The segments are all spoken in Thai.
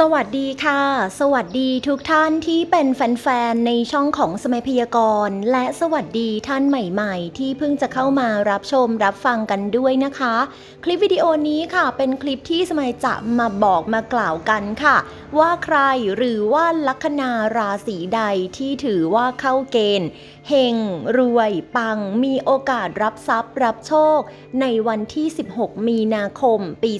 สวัสดีค่ะ สวัสดีทุกท่านที่เป็นแฟนๆ ในช่องของสมัยพยากรณ์ และสวัสดีท่านใหม่ๆ ที่เพิ่งจะเข้ามารับชมรับฟังกันด้วยนะคะ คลิปวิดีโอนี้ค่ะ เป็นคลิปที่สมัยจะมาบอกมากล่าวกันค่ะ ว่าใครหรือว่าลัคนาราศีใดที่ถือว่าเข้าเกณฑ์เฮงรวยปัง มีโอกาสรับทรัพย์ รับโชค ในวันที่ 16 มีนาคม ปี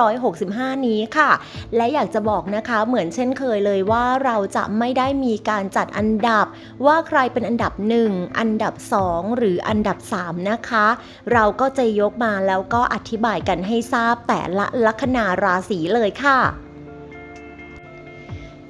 2565 นี้ค่ะ และอยากจะบอกนะคะเหมือนเช่นเคยเลยว่าเราจะไม่ได้มีการจัดอันดับ ว่าใครเป็นอันดับ 1 อันดับ 2 หรืออันดับ 3 นะคะ เราก็จะยกมาแล้วก็อธิบายกันให้ทราบแต่ละลัคนาราศีเลยค่ะ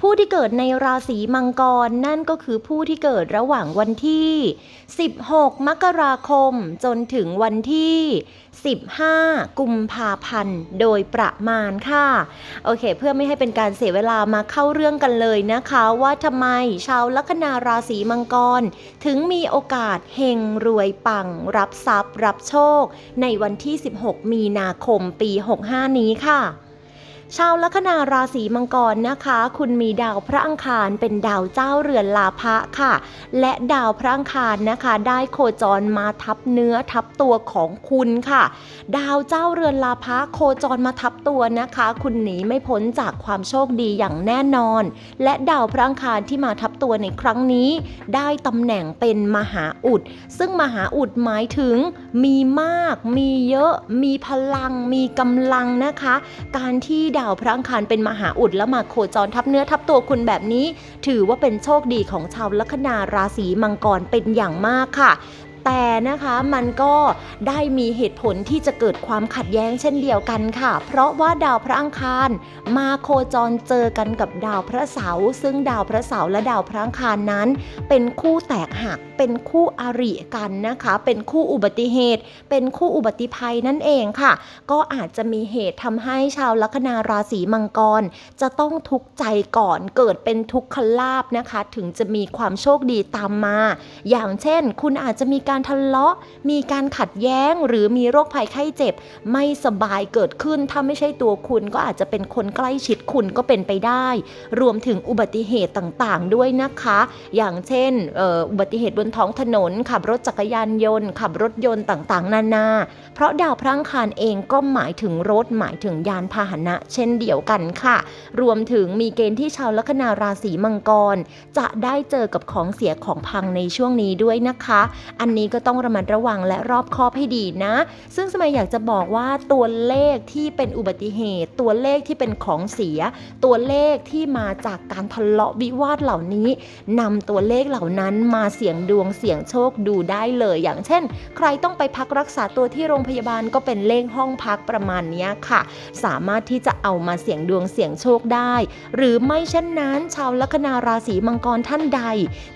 ผู้ที่เกิดในราศีมังกรนั่นก็คือผู้ที่เกิดระหว่างวันที่ 16 มกราคม จนถึงวันที่ 15 กุมภาพันธ์ โดยประมาณค่ะ โอเค เพื่อไม่ให้เป็นการเสียเวลามาเข้าเรื่องกันเลยนะคะ ว่าทำไมชาวลัคนาราศีมังกร ถึงมีโอกาสเฮงรวยปัง รับทรัพย์ รับโชค ในวันที่ 16 มีนาคมปี 65 นี้ค่ะ ชาวลัคนาราศีมังกรนะคะ คุณมีดาวพระอังคารเป็นดาวเจ้าเรือนลาภะค่ะ และดาวพระอังคารนะคะ ได้โคจรมาทับเนื้อทับตัวของคุณค่ะ ดาวเจ้าเรือนลาภะโคจรมาทับตัวนะคะ คุณหนีไม่พ้นจากความโชคดีอย่างแน่นอน และดาวพระอังคารที่มาทับตัวในครั้งนี้ ได้ตำแหน่งเป็นมหาอุด ซึ่งมหาอุดหมายถึง มีมาก มีเยอะ มีพลัง มีกำลังนะคะ การที่ดาวพระอังคารเป็นมหาอุดและมาโคจรทับเนื้อทับตัวคุณแบบนี้ ถือว่าเป็นโชคดีของชาวลัคนาราศีมังกรเป็นอย่างมากค่ะ แต่นะคะมันก็ได้มีเหตุผลที่จะเกิดความขัดแย้งเช่นเดียวกันค่ะ เพราะว่าดาวพระอังคาร มาโคจรเจอกันกับดาวพระเสาร์ซึ่งดาวพระเสาร์และดาวพระอังคารนั้น เป็นคู่แตกหักเป็นคู่อริกันนะคะ เป็นคู่อุบัติเหตุ เป็นคู่อุบัติภัยนั่นเองค่ะ ก็อาจจะมีเหตุทำให้ชาวลัคนาราศีมังกร จะต้องทุกข์ใจก่อนเกิดเป็นทุกขลาบนะคะ ถึงจะมีความโชคดีตามมา อย่างเช่น คุณอาจจะมีการทะเลาะ มีการขัดแย้งหรือมีโรคภัยไข้เจ็บ ไม่สบายเกิดขึ้น ถ้าไม่ใช่ตัวคุณก็อาจจะเป็นคนใกล้ชิดคุณก็เป็นไปได้ รวมถึงอุบัติเหตุต่างๆ ด้วยนะคะ อย่างเช่นอ,อ,อุบัติเหตุบนท้องถนน ขับรถจักรยานยนต์ ขับรถยนต์ต่างๆ นานา เพราะดาวพระอังคารเองก็หมายถึงรถหมายถึงยานพาหนะ เช่นเดียวกันค่ะ รวมถึงมีเกณฑ์ที่ชาวลัคนาราศีมังกร จะได้เจอกับของเสียของพังในช่วงนี้ด้วยนะคะ อันนี้ก็ต้องระมัดระวังและรอบคอบให้ดีนะ ซึ่งสมัยอยากจะบอกว่าตัวเลขที่เป็นอุบัติเหตุ ตัวเลขที่เป็นของเสีย ตัวเลขที่มาจากการทะเลาะวิวาทเหล่านี้นำตัวเลขเหล่านั้นมาเสี่ยงดวงเสี่ยงโชคดูได้เลย อย่างเช่น ใครต้องไปพักรักษาตัวที่โรงพยาบาลก็เป็นเลขห้องพักประมาณนี้ค่ะ สามารถที่จะเอามาเสี่ยงดวงเสี่ยงโชคได้ หรือไม่เช่นนั้นชาวลัคนาราศีมังกรท่านใด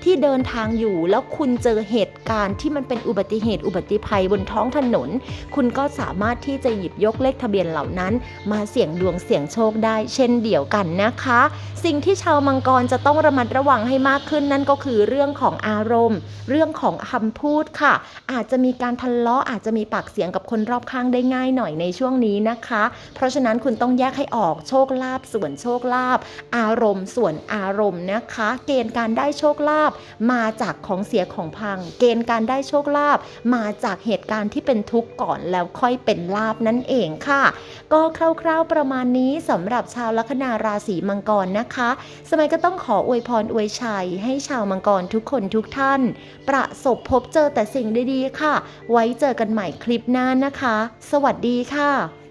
ที่เดินทางอยู่แล้วคุณเจอเหตุการณ์ที่มันเป็นอุบัติเหตุอุบัติภัยบนท้องถนน คุณก็สามารถที่จะหยิบยกเลขทะเบียนเหล่านั้น มาเสี่ยงดวงเสี่ยงโชคได้ เช่นเดียวกันนะคะ สิ่งที่ชาวมังกรจะต้องระมัดระวังให้มากขึ้นนั่นก็คือเรื่องของอารมณ์ เรื่องของคำพูดค่ะ อาจจะมีการทะเลาะอาจจะมีปากเสียงกับคนรอบข้างได้ง่ายหน่อยในช่วงนี้นะคะ เพราะฉะนั้นคุณต้องแยกให้ออกโชคลาภส่วนโชคลาภอารมณ์ส่วนอารมณ์นะคะ เกณฑ์การได้โชคลาภมาจากของเสียของพัง เกณฑ์การได้โชคลาภมาจากเหตุการณ์ที่เป็นทุกข์ก่อนแล้วค่อยเป็นลาบนั่นเองค่ะ ก็คร่าวๆประมาณนี้สำหรับชาวลัคนาราศีมังกรนะคะ สมัยก็ต้องขออวยพรอวยชัย ให้ชาวมังกรทุกคนทุกท่าน ประสบพบเจอแต่สิ่งดีๆค่ะ ไว้เจอกันใหม่คลิปหน้านะคะ สวัสดีค่ะ